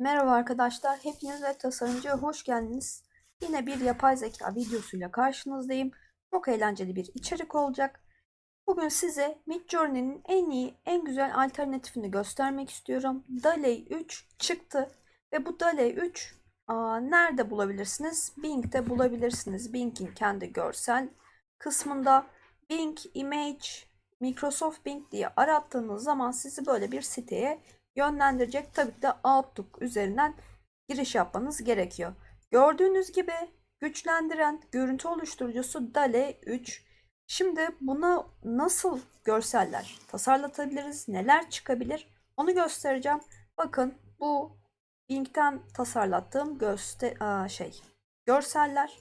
Merhaba arkadaşlar, hepiniz ve tasarımcıya hoş geldiniz. Yine bir yapay zeka videosuyla karşınızdayım. Çok eğlenceli bir içerik olacak. Bugün size Midjourney'nin en iyi, en güzel alternatifini göstermek istiyorum. DALL-E 3 çıktı ve bu DALL-E 3 aa, nerede bulabilirsiniz? Bing'de bulabilirsiniz. Bing'in kendi görsel kısmında Bing Image, Microsoft Bing diye arattığınız zaman sizi böyle bir siteye yönlendirecek. Tabii ki de Outlook üzerinden giriş yapmanız gerekiyor. Gördüğünüz gibi güçlendiren görüntü oluşturucusu DALL-E 3. Şimdi buna nasıl görseller tasarlatabiliriz, neler çıkabilir onu göstereceğim. Bakın bu Bing'den tasarlattığım göster Aa, şey görseller.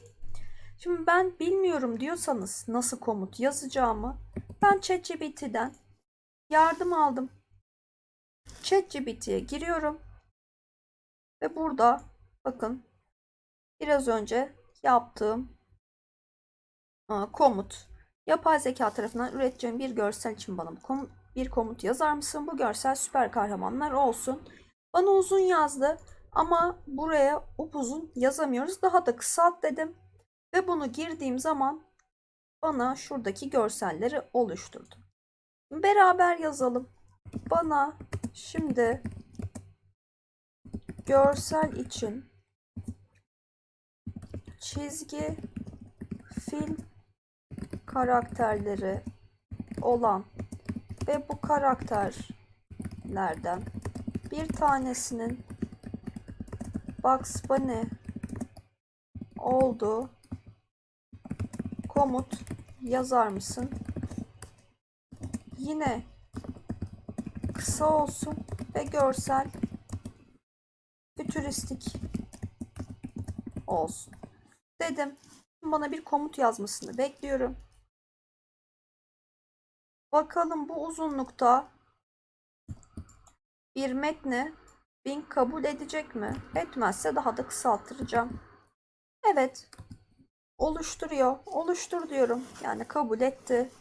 Şimdi ben bilmiyorum diyorsanız nasıl komut yazacağımı ben ChatGPT'den yardım aldım. ChatGPT'ye giriyorum. Ve burada bakın biraz önce yaptığım aa, komut yapay zeka tarafından üreteceğim bir görsel için bana bir komut yazar mısın? Bu görsel süper kahramanlar olsun. Bana uzun yazdı ama buraya upuzun yazamıyoruz. Daha da kısalt dedim. Ve bunu girdiğim zaman bana şuradaki görselleri oluşturdu. Beraber yazalım. Bana şimdi görsel için çizgi film karakterleri olan ve bu karakterlerden bir tanesinin Bugs Bunny olduğu komut yazar mısın? Yine kısa olsun ve görsel fütüristik olsun. Dedim. Bana bir komut yazmasını bekliyorum. Bakalım bu uzunlukta bir metni Bing kabul edecek mi? Etmezse daha da kısalttıracağım. Evet. Oluşturuyor. Oluştur diyorum. Yani kabul etti.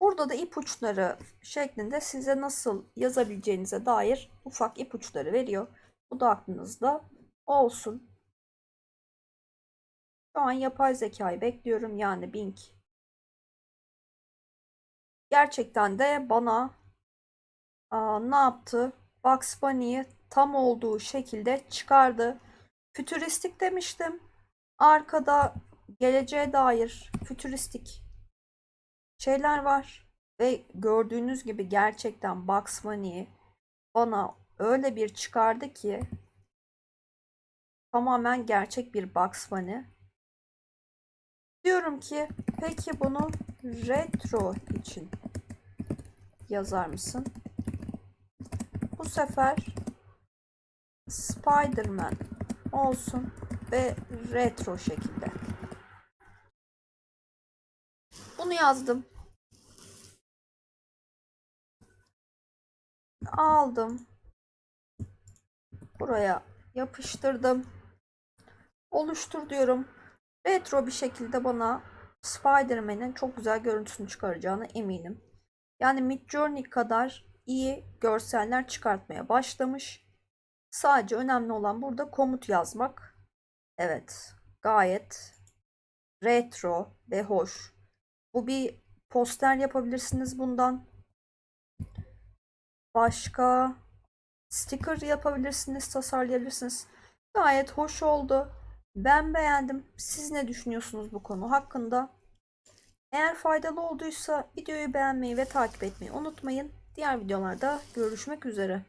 Burada da ipuçları şeklinde size nasıl yazabileceğinize dair ufak ipuçları veriyor. Bu da aklınızda olsun. Şu an yapay zekayı bekliyorum yani Bing. Gerçekten de bana aa, ne yaptı? Bugs Bunny'yi tam olduğu şekilde çıkardı. Fütüristik demiştim. Arkada geleceğe dair fütüristik şeyler var. Ve gördüğünüz gibi gerçekten Bugs Bunny'yi bana öyle bir çıkardı ki tamamen gerçek bir Bugs Bunny. Diyorum ki peki bunu retro için yazar mısın? Bu sefer Spider-Man olsun ve retro şekilde. Bunu yazdım. Aldım. Buraya yapıştırdım. Oluştur diyorum. Retro bir şekilde bana Spider-Man'in çok güzel görüntüsünü çıkaracağına eminim. Yani Midjourney kadar iyi görseller çıkartmaya başlamış. Sadece önemli olan burada komut yazmak. Evet, gayet retro ve hoş. Bu bir poster yapabilirsiniz bundan. Başka sticker yapabilirsiniz, tasarlayabilirsiniz. Gayet hoş oldu. Ben beğendim. Siz ne düşünüyorsunuz bu konu hakkında? Eğer faydalı olduysa videoyu beğenmeyi ve takip etmeyi unutmayın. Diğer videolarda görüşmek üzere.